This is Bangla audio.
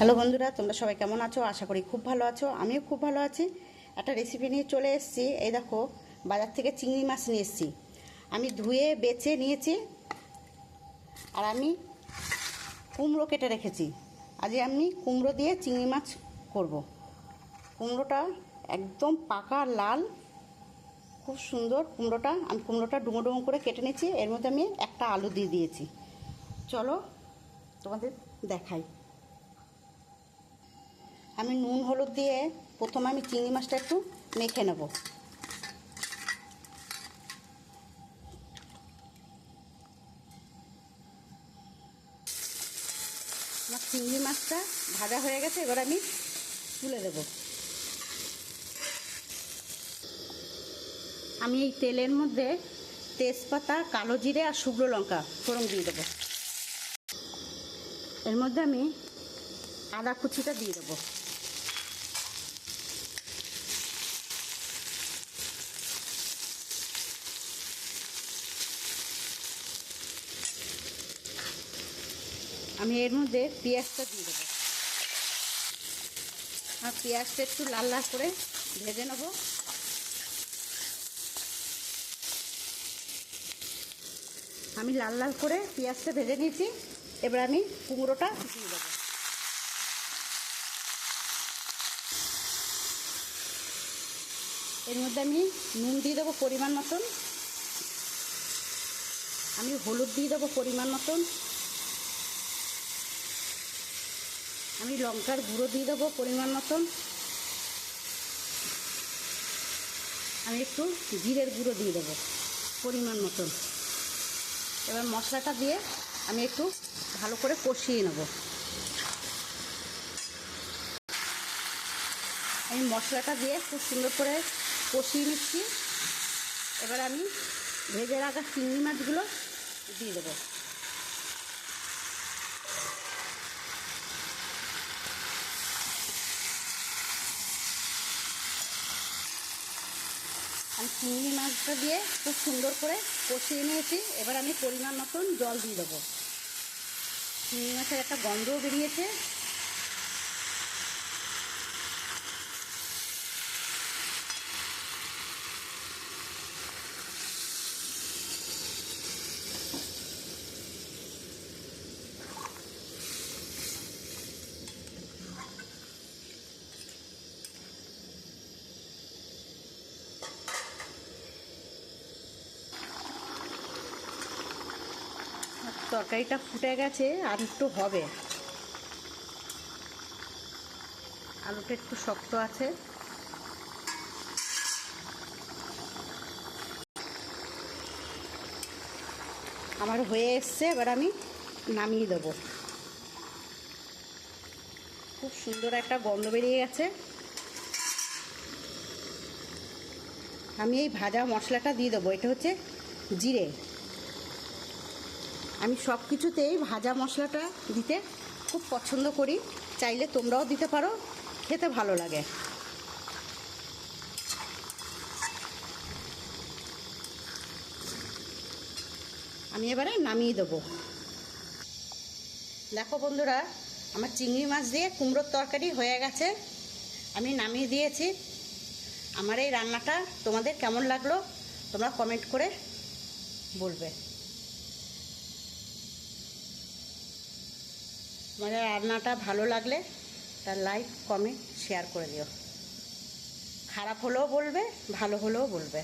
হ্যালো বন্ধুরা, তোমরা সবাই কেমন আছো? আশা করি খুব ভালো আছো। আমিও খুব ভালো আছি। একটা রেসিপি নিয়ে চলে এসেছি। এই দেখো, বাজার থেকে চিংড়ি মাছ নিয়ে এসেছি। আমি ধুয়ে, বেছে নিয়েছি আর আমি কুমড়ো কেটে রেখেছি। আজ আমি কুমড়ো দিয়ে চিংড়ি মাছ করব। কুমড়োটা একদম পাকা লাল। খুব সুন্দর কুমড়োটা। আমি কুমড়োটা ডুমো ডুমো করে কেটে নিয়েছি। এর মধ্যে আমি একটা আলু দিয়ে দিয়েছি। চলো তোমাদের দেখাই। আমি নুন হলুদ দিয়ে প্রথমে আমি চিংড়ি মাছটা একটু মেখে নেব। আমার চিংড়ি মাছটা ভাজা হয়ে গেছে, এবার আমি তুলে দেব। আমি এই তেলের মধ্যে তেজপাতা, কালো জিরে আর শুকনো লঙ্কা, ফোড়ন দিয়ে দেবো। এর মধ্যে আমি আদা কুচিটা দিয়ে দেবো। আমি এর মধ্যে পেঁয়াজটা দিয়ে দেবো। আর পেঁয়াজটা একটু লাল লাল করে ভেজে নেব। আমি লাল লাল করে পেঁয়াজটা ভেজে নিয়েছি। এবার আমি কুমড়োটা দিয়ে দেবো। এর মধ্যে আমি নুন দিয়ে দেবো পরিমাণ মতন। আমি হলুদ দিয়ে দেবো পরিমাণ মতন। আমি লঙ্কার গুঁড়ো দিয়ে দেবো পরিমাণ মতন। আমি একটু জিরের গুঁড়ো দিয়ে দেবো পরিমাণ মতন। এবার মশলাটা দিয়ে আমি একটু ভালো করে কষিয়ে নেব। আমি মশলাটা দিয়ে খুব সুন্দর করে কষিয়ে নিচ্ছি। এবার আমি ভেজে রাখা চিংড়ি মাছগুলো দিয়ে দেবো। আমি চিংড়ি মাছটা দিয়ে খুব সুন্দর করে কষিয়ে নিয়েছি। এবার আমি পরিমাণ মতন জল দিয়ে দেবো। চিংড়ি মাছের একটা গন্ধও বেরিয়েছে। তরকারিটা ফুটে গেছে, আর একটু হবে। আলুটা একটু শক্ত আছে। আমার হয়ে এসছে, এবার আমি নামিয়ে দেবো। খুব সুন্দর একটা গন্ধ বেরিয়ে গেছে। আমি এই ভাজা মশলাটা দিয়ে দেবো, এটা হচ্ছে জিরে। আমি সব কিছুতেই ভাজা মশলাটা দিতে খুব পছন্দ করি। চাইলে তোমরাও দিতে পারো, খেতে ভালো লাগে। আমি এবারে নামিয়ে দেবো। দেখো বন্ধুরা, আমার চিংড়ি মাছ দিয়ে কুমড়োর তরকারি হয়ে গেছে। আমি নামিয়ে দিয়েছি। আমার এই রান্নাটা তোমাদের কেমন লাগল, তোমরা কমেন্ট করে বলবে। আমাদের রান্নাটা ভালো লাগলে তার লাইক কমেন্ট শেয়ার করে দিও। খারাপ হলেও বলবে, ভালো হলেও বলবে।